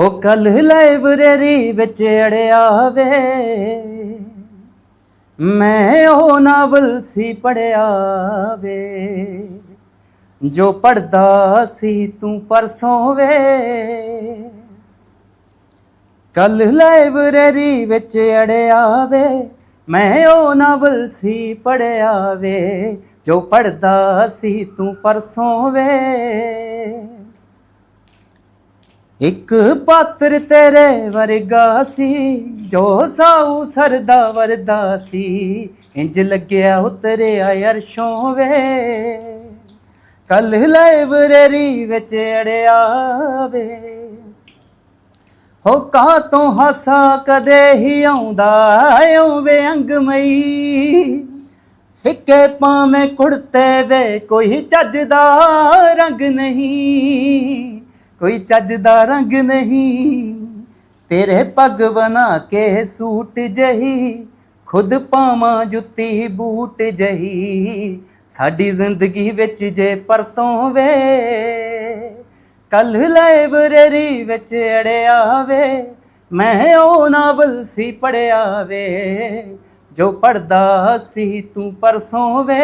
ਉਹ ਕੱਲ ਲਾਇਬ੍ਰੇਰੀ ਵਿੱਚ ਅੜਿਆ ਵੇ। ਮੈਂ ਉਹ ਨਾਵਲ ਸੀ ਪੜਿਆ ਵੇ, ਜੋ ਪੜਦਾ ਸੀ ਤੂੰ ਪਰਸੋਂ ਵੇ। ਕੱਲ ਲਾਇਬ੍ਰੇਰੀ ਵਿੱਚ ਅੜਿਆ ਵੇ, ਮੈਂ ਉਹ ਨਾਵਲ ਸੀ ਪੜਿਆ ਵੇ, ਜੋ ਪੜਦਾ ਸੀ ਤੂੰ ਪਰਸੋਂ ਵੇ। ਇੱਕ ਪਾਤਰ ਤੇਰੇ ਵਰਗਾ ਸੀ, ਜੋ ਸਾਊ ਸਰਦਾ ਵਰਦਾ ਸੀ। ਇੰਜ ਲੱਗਿਆ ਉਤਰਿਆ ਅਰਸ਼ੋਂ ਵੇ ਕੱਲ ਲਾਇਬ੍ਰੇਰੀ ਵਿੱਚ ਅੜਿਆ ਵੇ। ਹੋ ਕਾ ਤੋਂ ਹਾਸਾ ਕਦੇ ਹੀ ਆਉਂਦਾ ਓ ਵੇ ਅੰਗਮਈ। ਫਿੱਕੇ ਪਾਵੇਂ ਕੁੜਤੇ ਵੇ ਕੋਈ ਚੱਜ ਦਾ ਰੰਗ ਨਹੀਂ। ਕੋਈ ਚੱਜ ਦਾ ਰੰਗ ਨਹੀਂ। ਤੇਰੇ ਪੱਗ ਬਣਾ ਕੇ ਸੂਟ ਜਹੀ, ਖੁਦ ਪਾਵਾਂ ਜੁੱਤੀ ਬੂਟ ਜਹੀ। ਸਾਡੀ ਜ਼ਿੰਦਗੀ ਵਿੱਚ ਜੇ ਪਰਤੋਂ ਵੇ ਕੱਲ ਲਾਇਬ੍ਰੇਰੀ ਵਿੱਚ ਅੜਿਆ ਵੇ ਮੈਂ ਉਹ ਨਾਵਲ ਸੀ ਪੜਿਆ ਵੇ, ਜੋ ਪੜਦਾ ਸੀ ਤੂੰ ਪਰਸੋਂ ਵੇ।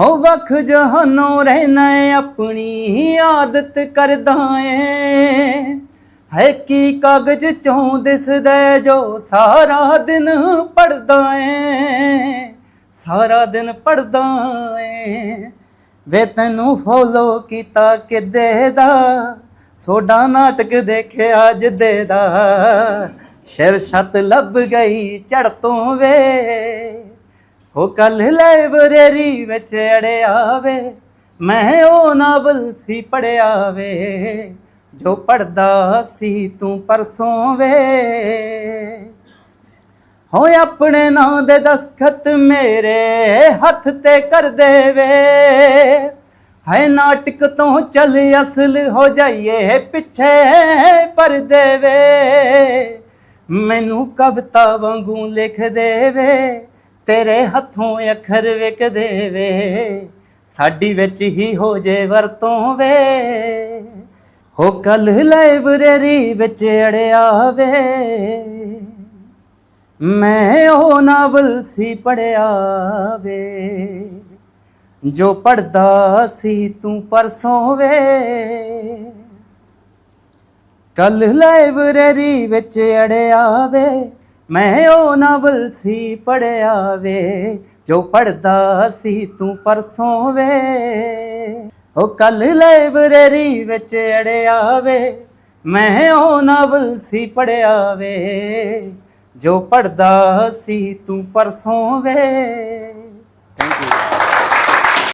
ਹੋ ਵਖ ਜਹਾਨੋਂ ਰਹਿਣਾ ਆਪਣੀ ਆਦਤ ਕਰਦਾ ਏ। ਹੈ ਕੀ ਕਾਗਜ਼ ਚੋਂ ਦਿਸਦਾ ਜੋ ਸਾਰਾ ਦਿਨ ਪੜਦਾ ਏ। ਸਾਰਾ ਦਿਨ ਪੜਦਾ ਏ। ਵੇ ਤੈਨੂੰ ਫੋਲੋ ਕੀਤਾ ਕਿਦੇ ਦਾ? ਸੋਡਾ ਨਾਟਕ ਦੇਖਿਆ ਜਿੱਦੇ ਦਾ? ਸ਼ਰ ਛਤ ਲੱਭ ਗਈ ਚੜ ਤੋਂ ਵੇ। ਉਹ ਕੱਲ ਲਾਇਬ੍ਰੇਰੀ ਵਿੱਚ ਅੜਿਆ ਵੇ, ਮੈਂ ਉਹ ਨਾਵਲ ਸੀ ਪੜਿਆ ਵੇ, ਜੋ ਪੜਦਾ ਸੀ ਤੂੰ ਪਰਸੋਂ ਵੇ। ਹੋ ਆਪਣੇ ਨਾਂ ਦੇ ਦਸਖਤ ਮੇਰੇ ਹੱਥ ਤੇ ਕਰ ਦੇਵੇ ਹੈ ਨਾਟਕ ਤੋਂ ਚੱਲ ਅਸਲ ਹੋ ਜਾਈਏ ਪਿੱਛੇ ਪਰ ਦੇਵੇ ਮੈਨੂੰ ਕਵਿਤਾ ਵਾਂਗੂ ਲਿਖ ਦੇਵੇ ਤੇਰੇ ਹੱਥੋਂ ਅੱਖਰ ਵਿਕ ਦੇਵੇ, ਸਾਡੀ ਵਿੱਚ ਹੀ ਹੋ ਜੇ ਵਰਤੋਂ ਵੇ। ਹੋ ਕੱਲ ਲਾਇਬ੍ਰੇਰੀ ਵਿੱਚ ਅੜਿਆ ਵੇ ਮੈਂ ਉਹ ਨਾਵਲ ਸੀ ਪੜਿਆ ਵੇ ਜੋ ਪੜਦਾ ਸੀ ਤੂੰ ਪਰਸੋਂ ਵੇ। ਕੱਲ ਲਾਇਬ੍ਰੇਰੀ ਵਿੱਚ ਅੜਿਆ ਵੇ ਮੈਂ ਉਹ ਨਾਵਲ ਸੀ ਪੜਿਆ ਵੇ, ਜੋ ਪੜਦਾ ਸੀ ਤੂੰ ਪਰਸੋਂ ਵੇ। ਉਹ ਕੱਲ ਲਾਇਬ੍ਰੇਰੀ ਵਿੱਚ ਅੜਿਆ ਵੇ, ਮੈਂ ਉਹ ਨਾਵਲ ਸੀ ਪੜਿਆ ਵੇ, ਜੋ ਪੜਦਾ ਸੀ ਤੂੰ ਪਰਸੋਂ ਵੇ।